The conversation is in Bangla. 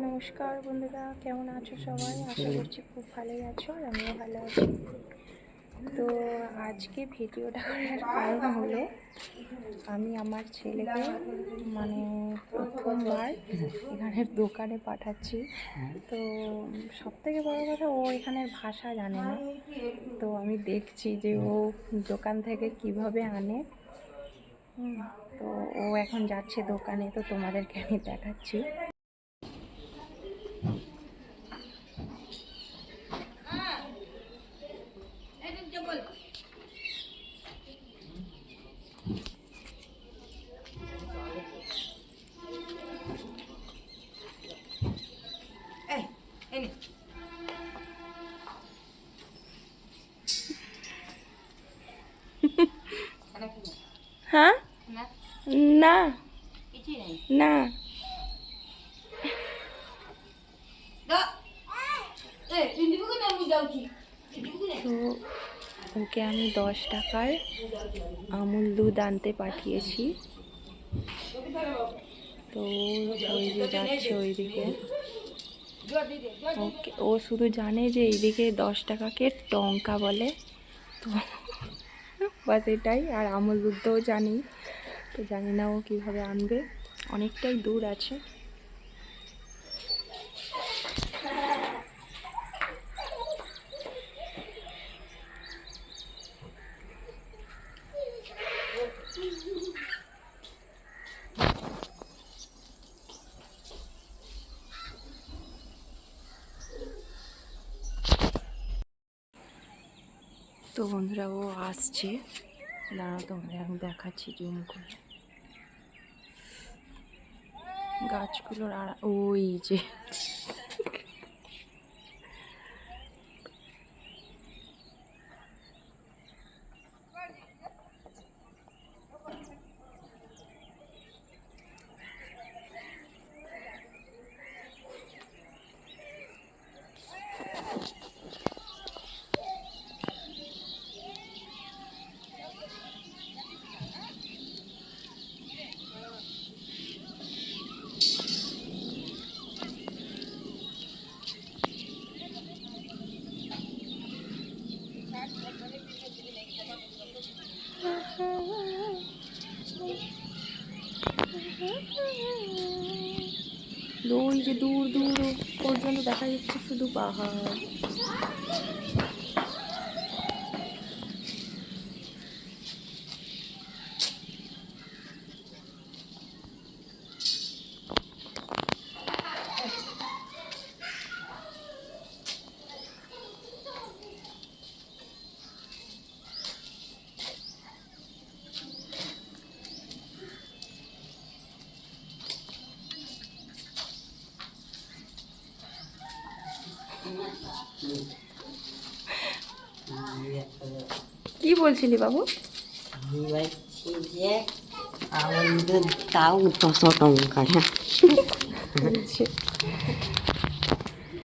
নমস্কার বন্ধুরা কেমন আছো সবাই? আশা করছি খুব ভালোই আছো আর আমিও ভালো আছি। তো আজকে ভিডিওটা করার কারণ হলো আমি আমার ছেলেকে মানে প্রথমবার এখানের দোকানে পাঠাচ্ছি। তো সব থেকে বড় কথা ও এখানের ভাষা জানে না। তো আমি দেখছি যে ও দোকান থেকে কীভাবে আনে। তো ও এখন যাচ্ছে দোকানে তো তোমাদেরকে আমি দেখাচ্ছি। হ্যাঁ? না। না? তো ওকে আমি দশ টাকার আমুল দুধ আনতে পাঠিয়েছি। তো ওই যে যাচ্ছে ওইদিকে। ওকে ও শুধু জানে যে এইদিকে দশ টাকাকে টঙ্কা বলে। তো বাস এটাই, আর আমল দুধটাও জানি, তো জানি না ও কীভাবে আনবে। অনেকটাই দূর আছে। তো বন্ধুরা ও আসছে। দাঁড়াও তোমাদের আমি দেখাচ্ছি জুম করে। গাছগুলোর আর ওই যে। ওই যে দূর দূর পর্যন্ত দেখা যাচ্ছে শুধু পাহাড়। কি বলছিলি বাবু? তাও দশ টাকা হ্যাঁ।